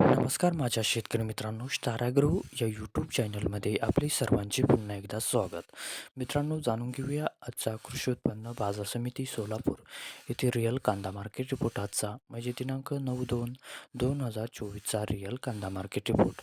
नमस्कार माझ्या शेतकरी मित्रांनो तारागृह या यूट्यूब चॅनलमध्ये आपले सर्वांचे पुन्हा एकदा स्वागत. मित्रांनो जाणून घेऊया आजचा कृषी उत्पन्न बाजार समिती सोलापूर येथे रिअल कांदा मार्केट रिपोर्ट आजचा. म्हणजे दिनांक नऊ दोन दोन हजार चोवीसचा रिअल कांदा मार्केट रिपोर्ट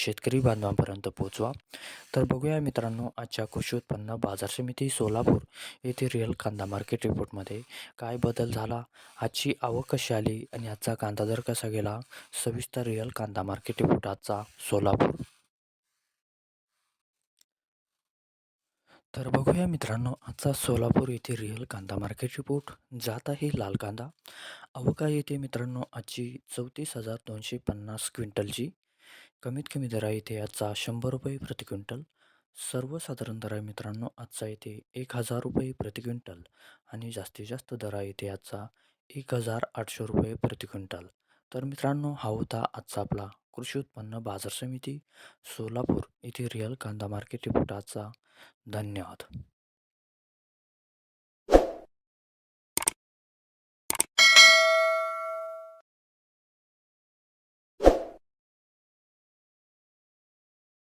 शेतकरी बांधवांपर्यंत पोहोचवा. तर बघूया मित्रांनो आजच्या कृषी उत्पन्न बाजार समिती सोलापूर येथे रिअल कांदा मार्केट रिपोर्टमध्ये काय बदल झाला? आजची आवक कशी आली आणि आजचा कांदा दर कसा गेला? सविस्तर रिअल कांदा मार्केट रिपोर्ट आजचा सोलापूर. तर बघूया मित्रांनो आजचा सोलापूर येथे रिअल कांदा मार्केट रिपोर्ट. जात आहे लाल कांदा. अवका येथे मित्रांनो आजची चौतीस हजार दोनशे पन्नास क्विंटलची. कमीत कमी दर आहे इथे आजचा शंभर रुपये प्रति क्विंटल. सर्वसाधारण दर आहे मित्रांनो आजचा येथे एक हजार रुपये प्रति क्विंटल आणि जास्तीत जास्त दर आहे इथे आजचा एक हजार आठशे रुपये प्रति क्विंटल. तर मित्रांनो हा होता आजचा आपला कृषी उत्पन्न बाजार समिती सोलापूर येथे रिअल कांदा मार्केट रिपोर्ट आजचा. धन्यवाद.